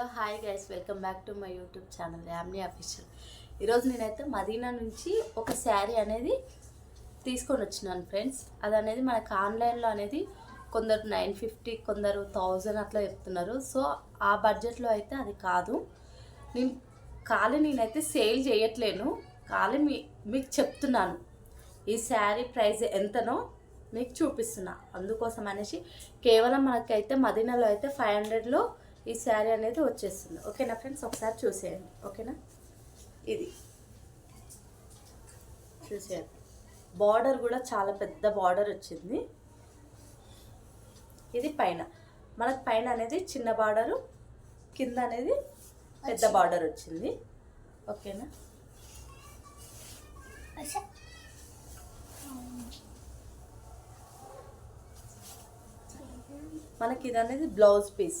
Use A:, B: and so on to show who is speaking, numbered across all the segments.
A: Hello hi guys welcome back to my YouTube channel family official. ఈరోజు నేనైతే మదీనా నుంచి ఒక శారీ అనేది తీసుకొని వచ్చినాను ఫ్రెండ్స్. అది అనేది మనకు ఆన్లైన్లో అనేది కొందరు నైన్ ఫిఫ్టీ కొందరు థౌజండ్ అట్లా చెప్తున్నారు. సో ఆ బడ్జెట్లో అయితే అది కాదు. నేను ఖాళీ నేనైతే సేల్ చేయట్లేను. ఖాళీ మీ మీకు చెప్తున్నాను. ఈ శారీ ప్రైస్ ఎంతనో మీకు చూపిస్తున్నా. అందుకోసం అనేసి కేవలం మనకైతే మదీనాలో అయితే ఫైవ్ హండ్రెడ్లో ఈ శారీ అనేది వచ్చేస్తుంది. ఓకేనా ఫ్రెండ్స్? ఒకసారి చూసేయండి. ఓకేనా? ఇది. చూసేయండి. బార్డర్ కూడా చాలా పెద్ద బార్డర్ వచ్చింది. ఇది పైన. మనకు పైన అనేది చిన్న బార్డరు కింద అనేది పెద్ద బార్డర్ వచ్చింది. ఓకేనా? మనకి ఇది అనేది బ్లౌజ్ పీస్.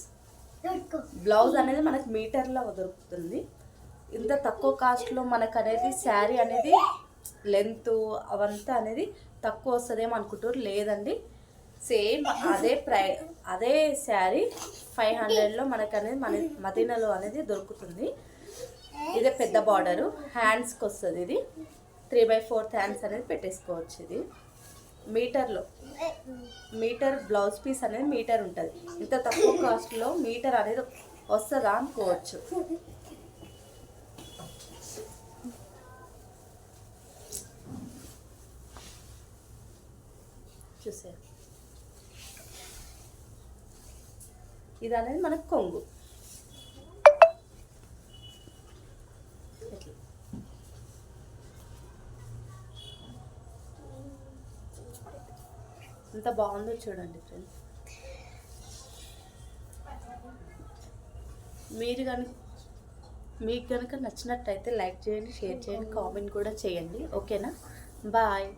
A: బ్లౌజ్ అనేది మనకి మీటర్లో దొరుకుతుంది. ఇంత తక్కువ కాస్ట్లో మనకు అనేది శారీ అనేది లెంత్ అవంతా అనేది తక్కువ వస్తుందేమో అనుకుంటారు. లేదండి. సేమ్ అదే ప్రై అదే శారీ ఫైవ్ హండ్రెడ్లో మనకు అనేది మన మదీనాలో అనేది దొరుకుతుంది. ఇదే పెద్ద బార్డరు. హ్యాండ్స్కి వస్తుంది ఇది. త్రీ బై ఫోర్త్ హ్యాండ్స్ అనేది పెట్టేసుకోవచ్చు ఇది. మీటర్లో మీటర్ బ్లౌజ్ పీస్ అనేది మీటర్ ఉంటుంది. ఇంత తక్కువ కాస్ట్లో మీటర్ అనేది వస్తుందా అనుకోవచ్చు. చూసే ఇది అనేది మనకు కొంగు. ఎంత బాగుందో చూడండి ఫ్రెండ్స్. మీరు కనుక మీకు కనుక నచ్చినట్టయితే లైక్ చేయండి షేర్ చేయండి కామెంట్ కూడా చేయండి. ఓకేనా? బాయ్.